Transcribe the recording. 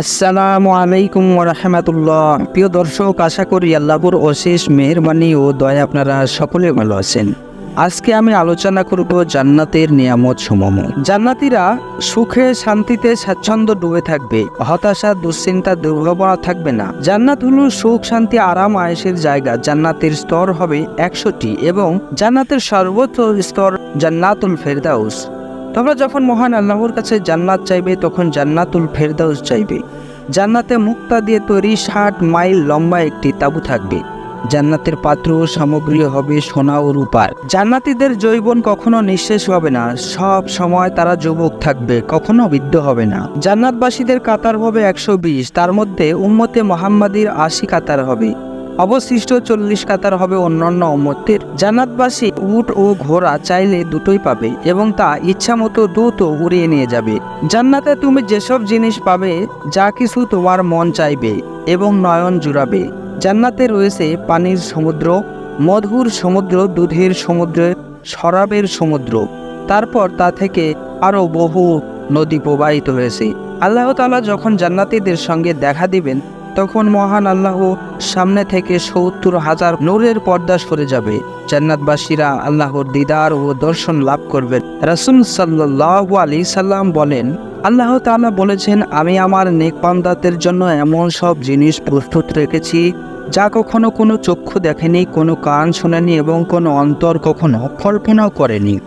আসসালামু আলাইকুম রহমতুল্লাহ। প্রিয় দর্শক, আশা করি আল্লাহর অশেষ মেহরবানি ও দয়া আপনারা সকলে ভালো আছেন। আজকে আমি আলোচনা করব জান্নাতের নিয়ামত সমূহ জান্নাতিরা সুখে, শান্তিতে, স্বাচ্ছন্দ্য ডুবে থাকবে। হতাশা, দুশ্চিন্তা, দুর্ভাবনা থাকবে না। জান্নাত হলো সুখ, শান্তি, আরাম আয়েসের জায়গা। জান্নাতের স্তর হবে একশোটি এবং জান্নাতের সর্বোচ্চ স্তর জান্নাতুল ফেরদাউস। তোমরা যখন মহান আল্লাহর কাছে জান্নাত চাইবে, তখন জান্নাতুল ফেরদাউস চাইবে। জান্নাতে মুক্তা দিয়ে তৈরি ষাট মাইল লম্বা একটি তাঁবু থাকবে। জান্নাতের পাত্র সামগ্রী হবে সোনা ও রূপার। জান্নাতীদের জৈবন কখনো নিঃশেষ হবে না। সব সময় তারা যুবক থাকবে, কখনো বৃদ্ধ হবে না। জান্নাতবাসীদের কাতার হবে একশো বিশ, তার মধ্যে উম্মতে মোহাম্মদীর আশি কাতার হবে। অবশিষ্ট চল্লিশ কাতার হবে অন্যান্য উম্মতের জান্নাতবাসী উট ও ঘোড়া চাইলে দুটোই পাবে এবং তা ইচ্ছা মতো দ্রুত উড়িয়ে নিয়ে যাবে। জান্নাতে তুমি যেসব জিনিস পাবে, যা কিছু তোমার মন চাইবে এবং নয়ন জুড়াবে। জান্নাতে রয়েছে পানির সমুদ্র, মধুর সমুদ্র, দুধের সমুদ্র, শরাবের সমুদ্র। তারপর তা থেকে আরও বহু নদী প্রবাহিত হয়েছে। আল্লাহ তাআলা যখন জান্নাতীদের সঙ্গে দেখা দিবেন তখন মহান আল্লাহ সামনে থেকে সত্তর হাজার নূরের পর্দা সরে যাবে। জান্নাতবাসীরা আল্লাহর দিদার ও দর্শন লাভ করবেন। রাসুল সাল্লাহ আলী সাল্লাম বলেন, আল্লাহ তাআলা বলেছেন, আমি আমার নেকবান্দাদের জন্য এমন সব জিনিস প্রস্তুত রেখেছি, যা কখনো কোনো চক্ষু দেখেনি, কোনো কান শোনেনি এবং কোনো অন্তর কখনো কল্পনাও করেনি।